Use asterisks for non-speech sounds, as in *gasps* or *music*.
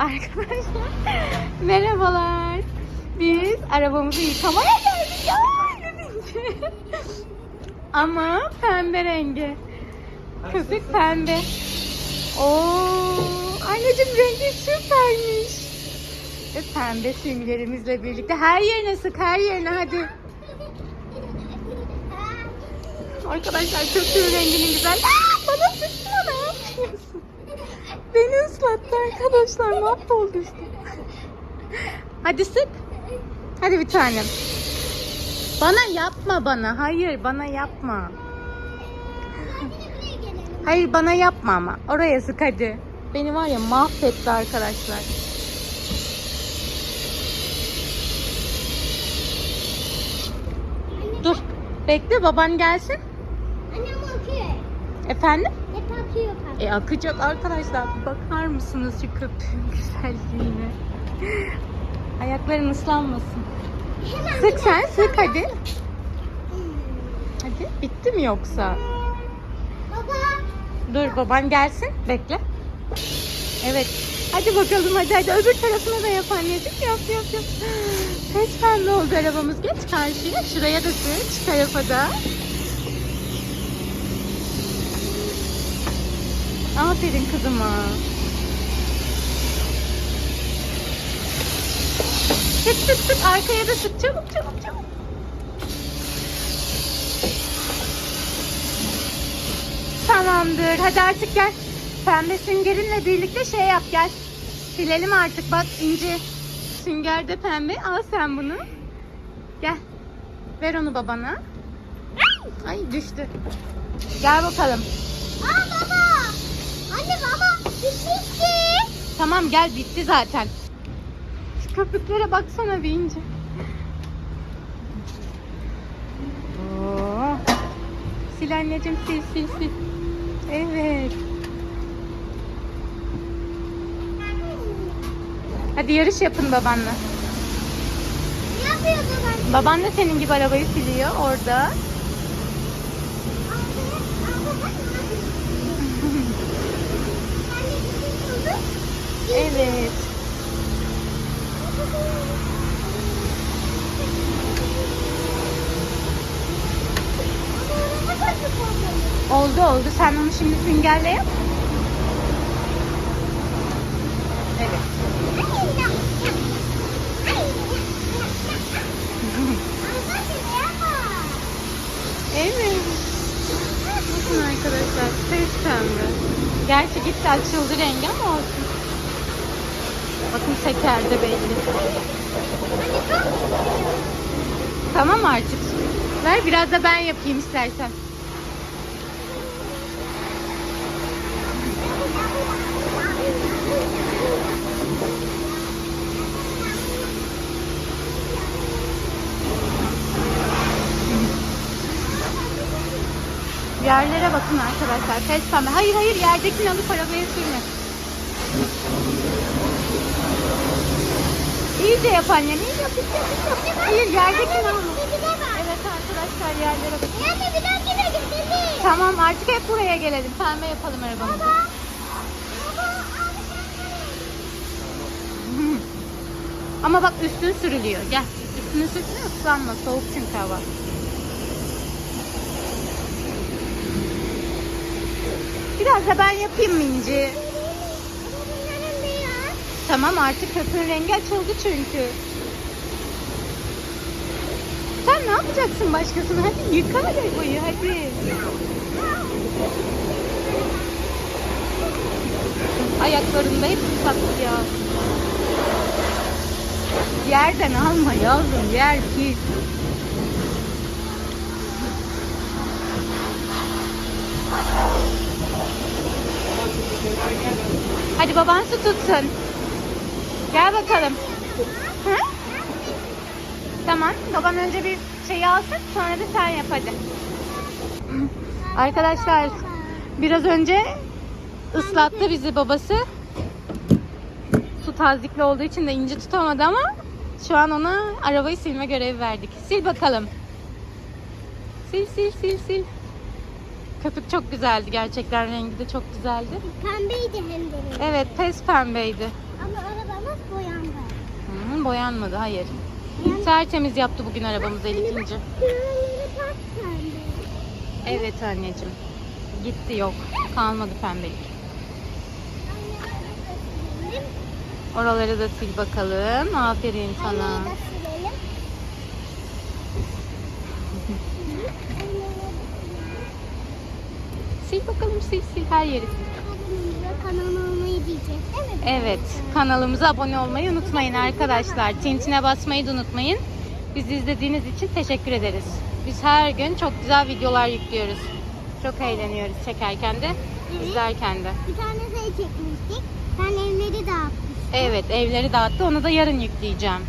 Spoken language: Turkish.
Arkadaşlar merhabalar. Biz arabamızı yıkamaya geldik ya. Ama pembe rengi. Köpük pembe. Oo, anneciğim rengi süpermiş. Ve pembe simlerimizle birlikte her yerine sık her yerine hadi. Arkadaşlar köpüğün renginin güzel. Aa, bana yapıyorsun? Beni ıslattı arkadaşlar. Mahvoldu işte. Hadi sık. Hadi bir tanem. Bana yapma bana. Hayır bana yapma. Hayır bana yapma ama. Oraya sık hadi. Beni var ya mahvetti arkadaşlar. Dur. Bekle baban gelsin. Annem akıyor. Efendim? Hep akıyor kanka. E akacak arkadaşlar. Bakar mısınız şu köpüğün *laughs* güzelliğine? Ayakların ıslanmasın. Hemen Sık sen sık hadi. Hadi. Bitti mi yoksa? Baba. Dur baban gelsin. Bekle. Evet. Hadi bakalım hadi hadi. Öbür tarafına da yap anneciğim. Yap yap yap. *gasps* Pes pembe oldu arabamız. Geç karşıya. Şuraya da sür. Şu tarafa da. Aferin kızıma. Sık sık sık. Arkaya da sık. Çabuk çabuk çabuk. Tamamdır. Hadi artık gel. Pembe süngerinle birlikte şey yap gel. Silelim artık. Bak ince sünger de pembe. Al sen bunu. Gel. Ver onu babana. Ay düştü. Gel bakalım. Aa baba. Anne baba. Bitmişti. Tamam gel bitti zaten. Şu köpüklere baksana bir ince. Oo. Sil anneciğim sil sil sil. Evet. Hadi yarış yapın babanla. Ne yapıyordu ben? Baban da senin gibi arabayı siliyor orada. *laughs* Evet. Oldu oldu. Sen onu şimdi süngerle yap. Evet. Evet. Bakın arkadaşlar. Pes pembe. Gerçi gitti açıldı rengi ama olsun. Bakın teker de belli. Tamam artık. Ver biraz da ben yapayım istersen. Yerlere bakın arkadaşlar. Pes pembe. Hayır hayır yerdekini alıp arabaya sürme. İyice yap annem. İyice yap. iyice yap, iyice yap. Hayır yerdekini alma. Evet arkadaşlar yerlere bakın. Yani bir dahakine gidelim. Tamam artık hep buraya gelelim. Pembe yapalım arabamızı. Ama bak üstün sürülüyor. Gel. Üstünü sürsene ıslanma. Soğuk çünkü hava. Biraz da ben yapayım Minci. Tamam artık köpüğün rengi açıldı çünkü. Sen ne yapacaksın başkasını? Hadi yıka arabayı hadi. Ayaklarında hep ıslak ya. Yerden alma yavrum yer pis. Hadi baban su tutsun. Gel bakalım. Hı? Tamam. Baban önce bir şey alsın sonra da sen yap hadi. Arkadaşlar biraz önce ıslattı bizi babası. Su tazikli olduğu için de ince tutamadı ama şu an ona arabayı silme görevi verdik. Sil bakalım. Sil sil sil sil. Köpük çok güzeldi gerçekten rengi de çok güzeldi. Pembeydi hem de. Evet pes pembeydi. Ama bakın boyanmadı. Hayır. Tertemiz yaptı bugün arabamızı Elif İnci. Bak pembe. Evet anneciğim. Gitti yok. Kalmadı pembelik. Oraları da sil bakalım. Aferin sana. Aynaları da silelim. *laughs* Sil bakalım sil sil her yeri sil. Kanalımıza kanal olmayı diyeceğiz değil mi? Evet. Kanalımıza abone olmayı unutmayın arkadaşlar. Tintine basmayı da unutmayın. Bizi izlediğiniz için teşekkür ederiz. Biz her gün çok güzel videolar yüklüyoruz. Çok eğleniyoruz çekerken de, izlerken de. Bir tane şey çekmiştik. Ben evleri dağıtmıştım. Evet evleri dağıttı. Onu da yarın yükleyeceğim.